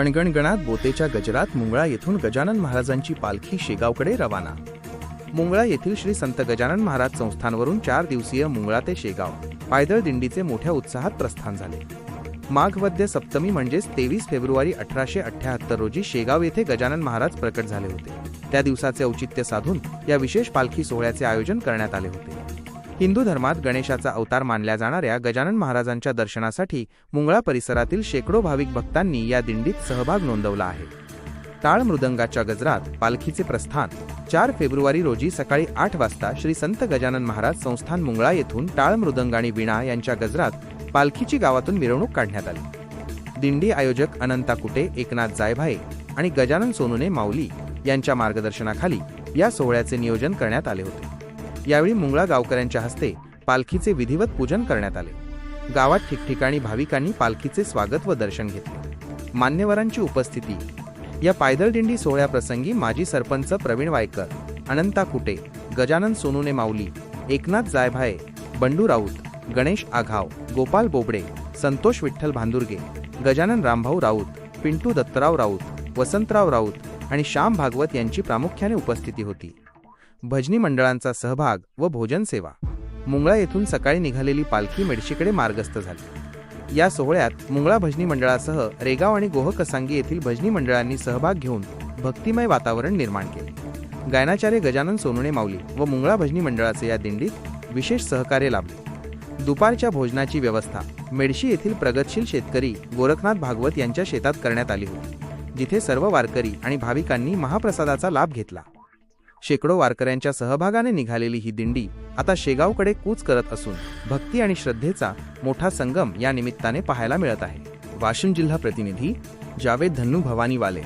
गणगणगणात बोतेच्या गजरात मुंगळा येथून गजानन महाराजांची पालखी शेगावकडे रवाना. मुंगळा येथील श्री संत गजानन महाराज संस्थानवरून चार दिवसीय मुंगळा ते शेगाव पायदळ दिंडीचे मोठ्या उत्साहात प्रस्थान झाले. माघवद्य सप्तमी म्हणजेच तेवीस फेब्रुवारी अठराशे अठ्याहत्तर रोजी शेगाव येथे गजानन महाराज प्रकट झाले होते. त्या दिवसाचे औचित्य साधून या विशेष पालखी सोहळ्याचे आयोजन करण्यात आले होते. हिंदू धर्मात गणेशाचा अवतार मानल्या जाणाऱ्या गजानन महाराजांच्या दर्शनासाठी मुंगळा परिसरातील शेकडो भाविक भक्तांनी या दिंडीत सहभाग नोंदवला आहे. टाळ मृदंगाच्या गजरात पालखीचे प्रस्थान. चार फेब्रुवारी रोजी सकाळी आठ वाजता श्री संत गजानन महाराज संस्थान मुंगळा येथून टाळ मृदंग आणि विणा यांच्या गजरात पालखीची गावातून मिरवणूक काढण्यात आली. दिंडी आयोजक अनंता कुटे एकनाथ जायभाये आणि गजानन सोनूने माऊली यांच्या मार्गदर्शनाखाली या सोहळ्याचे नियोजन करण्यात आले होते. यावेळी मुंगळा गावकऱ्यांच्या हस्ते पालखीचे विधिवत पूजन करण्यात आले. गावात ठिकठिकाणी भाविकांनी पालखीचे स्वागत व दर्शन घेतले. मान्यवरांची उपस्थिती. या पायदळ दिंडी सोहळ्याप्रसंगी माजी सरपंच प्रवीण वायकर अनंता कुटे गजानन सोनुने माऊली एकनाथ जायभाये बंडू राऊत गणेश आघाव गोपाल बोबडे संतोष विठ्ठल भांदुर्गे गजानन रामभाऊ राऊत पिंटू दत्तराव राऊत वसंतराव राऊत आणि श्याम भागवत यांची प्रामुख्याने उपस्थिती होती. भजनी मंडळांचा सहभाग व भोजन सेवा. मुंगळा येथून सकाळी निघालेली पालखी मेडशीकडे मार्गस्थ झाली. या सोहळ्यात मुंगळा भजनी मंडळासह रेगाव आणि गोहकसांगी येथील भजनी मंडळांनी सहभाग घेऊन भक्तिमय वातावरण निर्माण केले. गायनाचार्य गजानन सोनुणे माऊली व मुंगळा भजनी मंडळाचे या दिंडीत विशेष सहकार्य लाभले. दुपारच्या भोजनाची व्यवस्था मेडशी येथील प्रगतशील शेतकरी गोरखनाथ भागवत यांच्या शेतात करण्यात आली होती जिथे सर्व वारकरी आणि भाविकांनी महाप्रसादाचा लाभ घेतला. शेकडो वारकऱ्यांच्या सहभागाने निघालेली ही दिंडी आता शेगावकडे कूच करत असून भक्ती आणि श्रद्धेचा मोठा संगम या निमित्ताने पाहायला मिळत आहे. वाशिम जिल्हा प्रतिनिधी जावेद धन्नू भवानी वाले